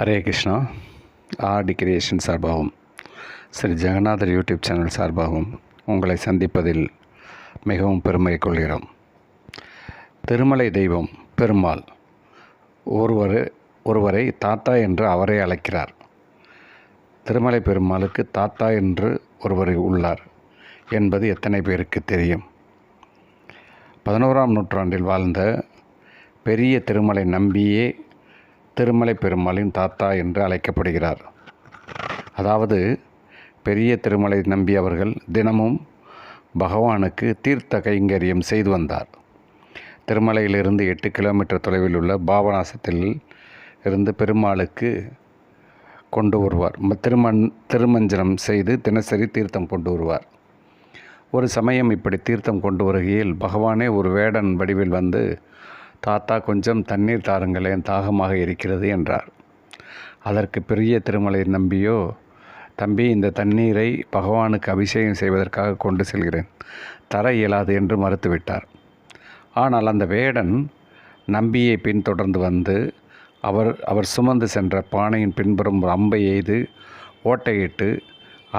Hare Krishna. RT creation சார்பாகவும் ஸ்ரீ ஜெகநாதர் YouTube channel சார்பாகவும் உங்களை சந்திப்பதில் மிகவும் பெருமை கொள்கிறோம். திருமலை தெய்வம் பெருமாள் ஒருவர் ஒருவரை தாத்தா என்று அவரே அழைக்கிறார். திருமலை பெருமாளுக்கு தாத்தா என்று ஒருவர் உள்ளார் என்பது எத்தனை பேருக்கு தெரியும்? பதினோராம் நூற்றாண்டில் வாழ்ந்த பெரிய திருமலை நம்பியே திருமலை பெருமாளின் தாத்தா என்று அழைக்கப்படுகிறார். அதாவது பெரிய திருமலை நம்பி அவர்கள் தினமும் பகவானுக்கு தீர்த்த கைங்கரியம் செய்து வந்தார். திருமலையிலிருந்து எட்டு கிலோமீட்டர் தொலைவில் உள்ள பாபநாசத்தில் இருந்து பெருமாளுக்கு கொண்டு வருவார். திருமண் திருமஞ்சனம் செய்து தினசரி தீர்த்தம் கொண்டு வருவார். ஒரு சமயம் இப்படி தீர்த்தம் கொண்டு வருகையில் பகவானே ஒரு வேடன் வடிவில் வந்து தாத்தா கொஞ்சம் தண்ணீர் தாருங்களேன் தாகமாக இருக்கிறது என்றார். அதற்கு பெரிய திருமலை நம்பியோ தம்பி இந்த தண்ணீரை பகவானுக்கு அபிஷேகம் செய்வதற்காக கொண்டு செல்கிறேன். தர இயலாது என்று மறுத்துவிட்டார். ஆனால் அந்த வேடன் நம்பியை பின்தொடர்ந்து வந்து அவர் அவர் சுமந்து சென்ற பானையின் பின்புறம் அம்பை எய்து ஓட்டையிட்டு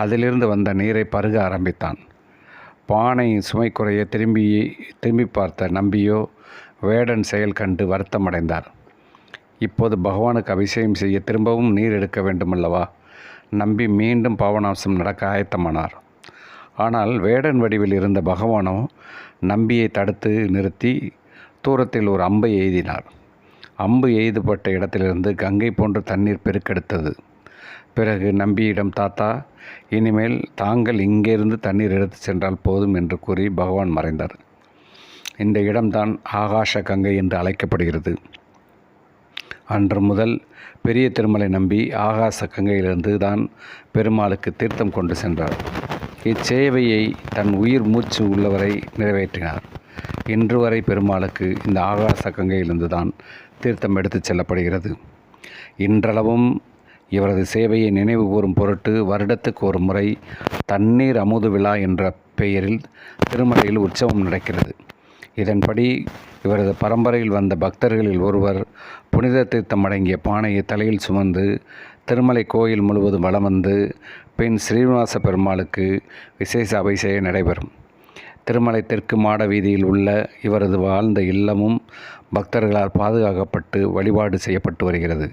அதிலிருந்து வந்த நீரை பருக ஆரம்பித்தான். பானையின் சுமை குறைய திரும்பி திரும்பி பார்த்த நம்பியோ வேடன் செயல் கண்டு வருத்தமடைந்தார். இப்போது பகவானுக்கு அபிஷேகம் செய்ய திரும்பவும் நீர் எடுக்க வேண்டுமல்லவா? நம்பி மீண்டும் பாவனாசம் நடக்க ஆயத்தமானார். ஆனால் வேடன் வடிவில் இருந்த பகவானோ நம்பியை தடுத்து நிறுத்தி தூரத்தில் ஒரு அம்பை எய்தினார். அம்பு எய்துபட்ட இடத்திலிருந்து கங்கை போன்று தண்ணீர் பெருக்கெடுத்தது. பிறகு நம்பியிடம் தாத்தா இனிமேல் தாங்கள் இங்கிருந்து தண்ணீர் எடுத்து சென்றால் போதும் என்று கூறி பகவான் மறைந்தார். இந்த இடம்தான் ஆகாஷ கங்கை என்று அழைக்கப்படுகிறது. அன்று முதல் பெரிய திருமலை நம்பி ஆகாச கங்கையிலிருந்து தான் பெருமாளுக்கு தீர்த்தம் கொண்டு சென்றார். இச்சேவையை தன் உயிர் மூச்சு உள்ளவரை நிறைவேற்றினார். இன்று வரை பெருமாளுக்கு இந்த ஆகாச கங்கையிலிருந்து தான் தீர்த்தம் எடுத்துச் செல்லப்படுகிறது. இன்றளவும் இவரது சேவையை நினைவு கூறும் பொருட்டு வருடத்துக்கு ஒரு முறை தண்ணீர் அமுது விழா என்ற பெயரில் திருமலையில் உற்சவம் நடக்கிறது. இதன்படி இவரது பரம்பரையில் வந்த பக்தர்களில் ஒருவர் புனித தீர்த்தம் அடங்கிய பானையை தலையில் சுமந்து திருமலை கோயில் முழுவதும் வலம் வந்து பின் ஸ்ரீனிவாச பெருமாளுக்கு விசேஷ அபிஷேகம் நடைபெறும். திருமலை தெற்கு மாட வீதியில் உள்ள இவரது வாழ்ந்த இல்லமும் பக்தர்களால் பாதுகாக்கப்பட்டு வழிபாடு செய்யப்பட்டு வருகிறது.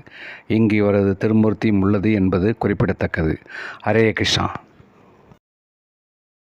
இங்கு இவரது திருமூர்த்தியும் உள்ளது என்பது குறிப்பிடத்தக்கது. ஹரே கிருஷ்ணா.